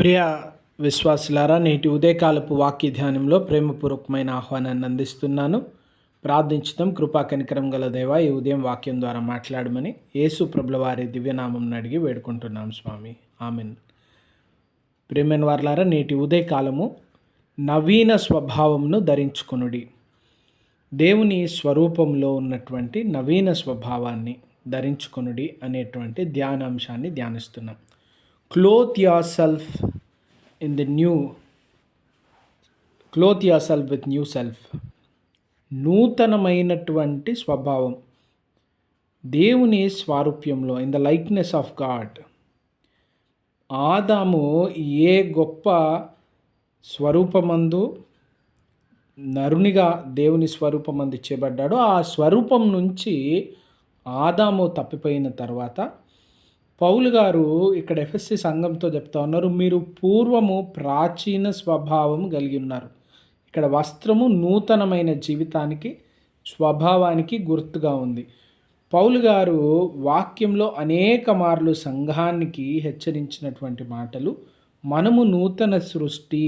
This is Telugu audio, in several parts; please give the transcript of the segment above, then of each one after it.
ప్రియ విశ్వాసులారా నేటి ఉదయకాలపు వాక్య ధ్యానంలో ప్రేమపూర్వకమైన ఆహ్వానాన్ని అందిస్తున్నాను. ప్రార్థించడం కృపా కనికరం గల దేవ ఈ ఉదయం వాక్యం ద్వారా మాట్లాడమని యేసు ప్రభుల వారి దివ్యనామం అడిగి వేడుకుంటున్నాం స్వామి. ఆమెన్. ప్రేమైన వార్లారా నేటి ఉదయకాలము నవీన స్వభావంను ధరించుకునుడి. దేవుని స్వరూపంలో ఉన్నటువంటి నవీన స్వభావాన్ని ధరించుకొనుడి అనేటువంటి ధ్యానాంశాన్ని ధ్యానిస్తున్నాం. Clothe yourself in the new clothe yourself with new self నూతనమైనటువంటి స్వభావం. దేవుని స్వారూప్యంలో in the likeness of God ఆదాము ఏ గొప్ప స్వరూపమందు నరునిగా దేవుని స్వరూపమందు చేయబడ్డాడో ఆ స్వరూపం నుంచి ఆదాము తప్పిపోయిన తర్వాత పౌలు గారు ఇక్కడ ఎఫ్ఎస్సి సంఘంతో చెప్తా ఉన్నారు మీరు పూర్వము ప్రాచీన స్వభావం కలిగి ఉన్నారు. ఇక్కడ వస్త్రము నూతనమైన జీవితానికి స్వభావానికి గుర్తుగా ఉంది. పౌలు గారు వాక్యంలో అనేక మార్లు సంఘానికి హెచ్చరించినటువంటి మాటలు మనము నూతన సృష్టి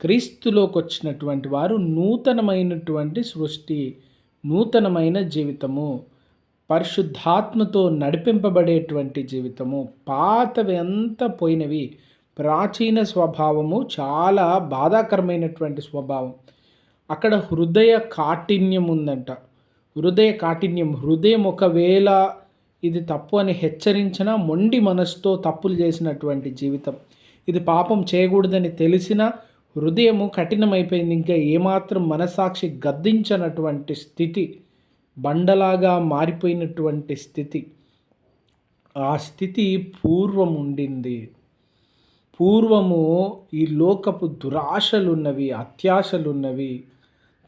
క్రీస్తులోకి వచ్చినటువంటి వారు నూతనమైనటువంటి సృష్టి నూతనమైన జీవితము. పరిశుద్ధాత్మతో నడిపింపబడేటువంటి జీవితము. పాతవి ఎంత పోయినవి. ప్రాచీన స్వభావము చాలా బాధాకరమైనటువంటి స్వభావం. అక్కడ హృదయ కాఠిన్యం ఉందంట. హృదయ కాఠిన్యం హృదయం ఒకవేళ ఇది తప్పు అని హెచ్చరించిన మొండి మనసుతో తప్పులు చేసినటువంటి జీవితం. ఇది పాపం చేయకూడదని తెలిసిన హృదయము కఠినమైపోయింది. ఇంకా ఏమాత్రం మనసాక్షి గద్దించనటువంటి స్థితి. బండలాగా మారిపోయినటువంటి స్థితి. ఆ స్థితి పూర్వం ఉండింది పూర్వము ఈ లోకపు దురాశలున్నవి అత్యాశలున్నవి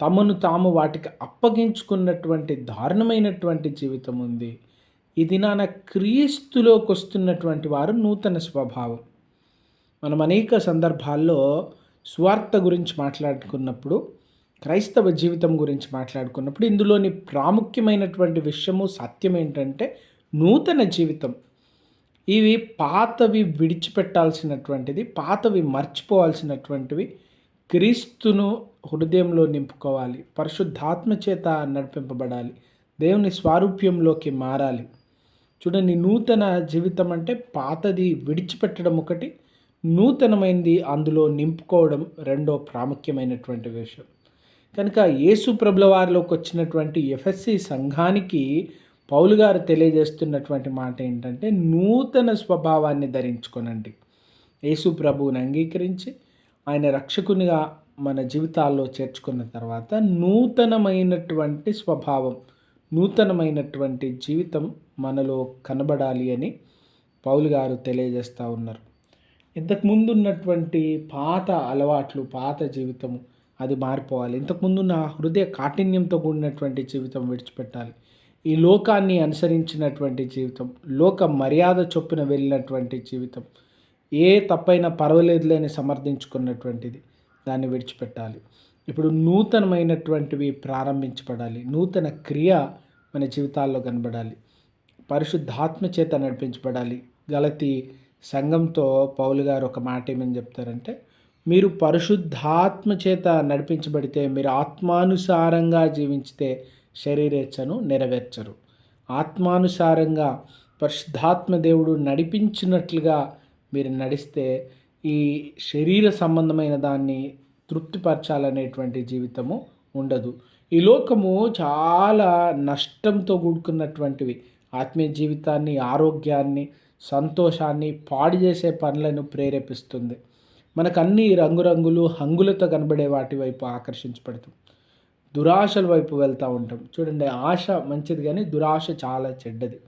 తమను తాము వాటికి అప్పగించుకున్నటువంటి దారుణమైనటువంటి జీవితం ఉంది ఇది నాన్న క్రీస్తులోకి వస్తున్నటువంటి వారు నూతన స్వభావం. మనం అనేక సందర్భాల్లో స్వార్థ గురించి మాట్లాడుకున్నప్పుడు క్రైస్తవ జీవితం గురించి మాట్లాడుకున్నప్పుడు ఇందులోని ప్రాముఖ్యమైనటువంటి విషయము సత్యం ఏంటంటే నూతన జీవితం. ఇవి పాతవి విడిచిపెట్టాల్సినటువంటిది పాతవి మర్చిపోవాల్సినటువంటివి క్రీస్తును హృదయంలో నింపుకోవాలి పరిశుద్ధాత్మ చేత నడిపింపబడాలి దేవుని స్వారూప్యంలోకి మారాలి. చూడండి నూతన జీవితం అంటే పాతది విడిచిపెట్టడం ఒకటి నూతనమైనది అందులో నింపుకోవడం రెండో ప్రాముఖ్యమైనటువంటి విషయం. కనుక యేసు ప్రభుల వారిలోకి వచ్చినటువంటి ఎఫ్ఎస్సి సంఘానికి పౌలు గారు తెలియజేస్తున్నటువంటి మాట ఏంటంటే నూతన స్వభావాన్ని ధరించుకునండి. యేసు ప్రభువుని అంగీకరించి ఆయన రక్షకునిగా మన జీవితాల్లో చేర్చుకున్న తర్వాత నూతనమైనటువంటి స్వభావం నూతనమైనటువంటి జీవితం మనలో కనబడాలి అని పౌలు గారు తెలియజేస్తూ ఉన్నారు. ఇంతకుముందు ఉన్నటువంటి పాత అలవాట్లు పాత జీవితము అది మారిపోవాలి. ఇంతకుముందు నా హృదయ కాఠిన్యంతో కూడినటువంటి జీవితం విడిచిపెట్టాలి. ఈ లోకాన్ని అనుసరించినటువంటి జీవితం లోక మర్యాద చొప్పున వెళ్ళినటువంటి జీవితం ఏ తప్పైనా పర్వాలేదులేని సమర్థించుకున్నటువంటిది దాన్ని విడిచిపెట్టాలి. ఇప్పుడు నూతనమైనటువంటివి ప్రారంభించబడాలి. నూతన క్రియ మన జీవితాల్లో కనబడాలి. పరిశుద్ధాత్మ చేత నడిపించబడాలి. గలతి సంఘంతో పౌలు గారు ఒక మాట ఏమని చెప్తారంటే మీరు పరిశుద్ధాత్మ చేత నడిపించబడితే మీరు ఆత్మానుసారంగా జీవించితే శరీరేచ్ఛను నెరవేర్చరు. ఆత్మానుసారంగా పరిశుద్ధాత్మ దేవుడు నడిపించినట్లుగా మీరు నడిస్తే ఈ శరీర సంబంధమైన దాన్ని తృప్తిపరచాలనేటువంటి జీవితము ఉండదు. ఈ లోకము చాలా నష్టంతో కూడుకున్నటువంటివి. ఆత్మీయ జీవితాన్ని ఆరోగ్యాన్ని సంతోషాన్ని పాడు చేసే పనులను ప్రేరేపిస్తుంది. మనకు అన్ని రంగురంగులు హంగులతో కనబడే వాటి వైపు ఆకర్షించబడతాం. దురాశల వైపు వెళ్తూ ఉంటాం. చూడండి ఆశ మంచిది కానీ దురాశ చాలా చెడ్డది.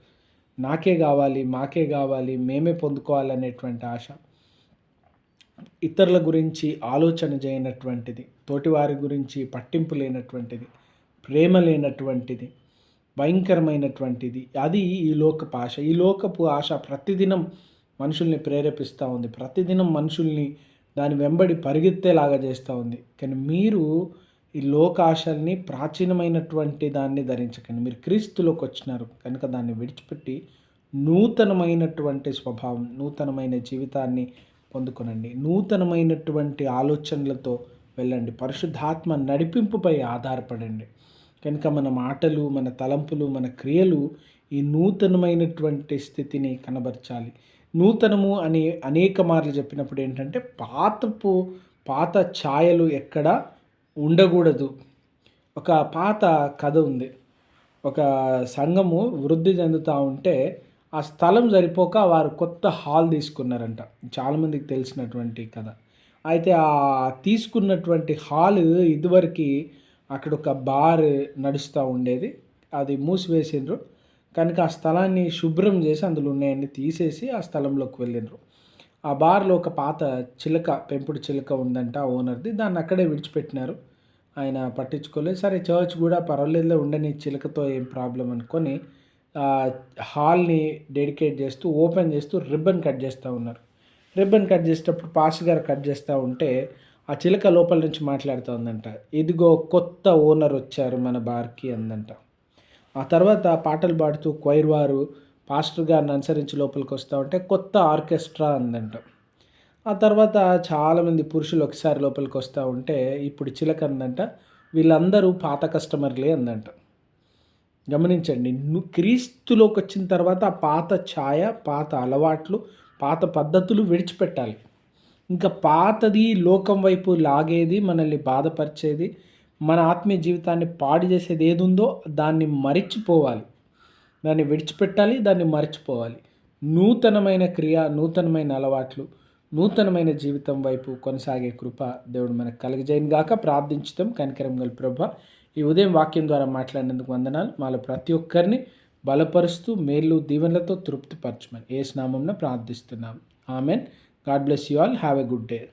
నాకే కావాలి మాకే కావాలి మేమే పొందుకోవాలనేటువంటి ఆశ. ఇతరుల గురించి ఆలోచన చేయనటువంటిది తోటివారి గురించి పట్టింపు లేనటువంటిది ప్రేమ లేనటువంటిది భయంకరమైనటువంటిది అది ఈ లోకపు ఆశ. ఈ లోకపు ఆశ ప్రతిదినం మనుషుల్ని ప్రేరేపిస్తూ ఉంది. ప్రతిదినం మనుషుల్ని దాని వెంబడి పరిగెత్తేలాగా చేస్తూ ఉంది. కానీ మీరు ఈ లోకాశల్ని ప్రాచీనమైనటువంటి దాన్ని ధరించకండి. మీరు క్రీస్తులోకి వచ్చినారు కనుక దాన్ని విడిచిపెట్టి నూతనమైనటువంటి స్వభావం నూతనమైన జీవితాన్ని పొందుకొనండి. నూతనమైనటువంటి ఆలోచనలతో వెళ్ళండి. పరిశుద్ధాత్మ నడిపింపుపై ఆధారపడండి. కనుక మన మాటలు మన తలంపులు మన క్రియలు ఈ నూతనమైనటువంటి స్థితిని కనబరచాలి. నూతనము అని అనేక మార్లు చెప్పినప్పుడు ఏంటంటే పాతపు పాత ఛాయలు ఎక్కడ ఉండకూడదు. ఒక పాత కథ ఉంది. ఒక సంఘము వృద్ధి చెందుతూ ఉంటే ఆ స్థలం సరిపోక వారు కొత్త హాల్ తీసుకున్నారంట. చాలామందికి తెలిసినటువంటి కథ. అయితే ఆ తీసుకున్నటువంటి హాల్ ఇదివరకు అక్కడ ఒక బార్ నడుస్తూ ఉండేది. అది మూసివేసిండ్రు. కనుక ఆ స్థలాన్ని శుభ్రం చేసి అందులో ఉన్నాయన్ని తీసేసి ఆ స్థలంలోకి వెళ్ళిండ్రు. ఆ బార్లో ఒక పాత చిలక పెంపుడు చిలక ఉందంట ఓనర్ది. దాన్ని అక్కడే విడిచిపెట్టినారు. ఆయన పట్టించుకోలేదు. సరే చర్చ్ కూడా పర్వాలేదులే ఉండని చిలకతో ఏం ప్రాబ్లం అనుకొని హాల్ని డెడికేట్ చేస్తూ ఓపెన్ చేస్తూ రిబ్బన్ కట్ చేస్తూ ఉన్నారు. రిబ్బన్ కట్ చేసేటప్పుడు పాస్ గారు కట్ చేస్తూ ఉంటే ఆ చిలక లోపల నుంచి మాట్లాడుతూ ఉందంట. ఇదిగో కొత్త ఓనర్ వచ్చారు మన బార్కి అందంట. ఆ తర్వాత పాటలు పాడుతూ క్వైర్ వారు పాస్టర్ గారిని అనుసరించి లోపలికి వస్తూ ఉంటే కొత్త ఆర్కెస్ట్రా అందంట. ఆ తర్వాత చాలామంది పురుషులు ఒకసారి లోపలికి వస్తూ ఉంటే ఇప్పుడు చిలక అందంట వీళ్ళందరూ పాత కస్టమర్లే అందంట. గమనించండి క్రీస్తులోకి వచ్చిన తర్వాత ఆ పాత ఛాయ పాత అలవాట్లు పాత పద్ధతులు విడిచిపెట్టాలి. ఇంకా పాతది లోకం వైపు లాగేది మనల్ని బాధపరిచేది మన ఆత్మీయ జీవితాన్ని పాడు చేసేది ఏది ఉందో దాన్ని మరిచిపోవాలి. దాన్ని విడిచిపెట్టాలి దాన్ని మరిచిపోవాలి. నూతనమైన క్రియ నూతనమైన అలవాట్లు నూతనమైన జీవితం వైపు కొనసాగే కృప దేవుడు మనకు కలగజేయను గాక. ప్రార్థించుతాం. కనికరం గల ప్రభ ఈ ఉదయం వాక్యం ద్వారా మాట్లాడినందుకు వందనాలు. మాలో ప్రతి ఒక్కరిని బలపరుస్తూ మేలు దీవెనలతో తృప్తిపరచమని ఏ స్నామంలో ప్రార్థిస్తున్నాం. Amen. God bless you all. Have a good day.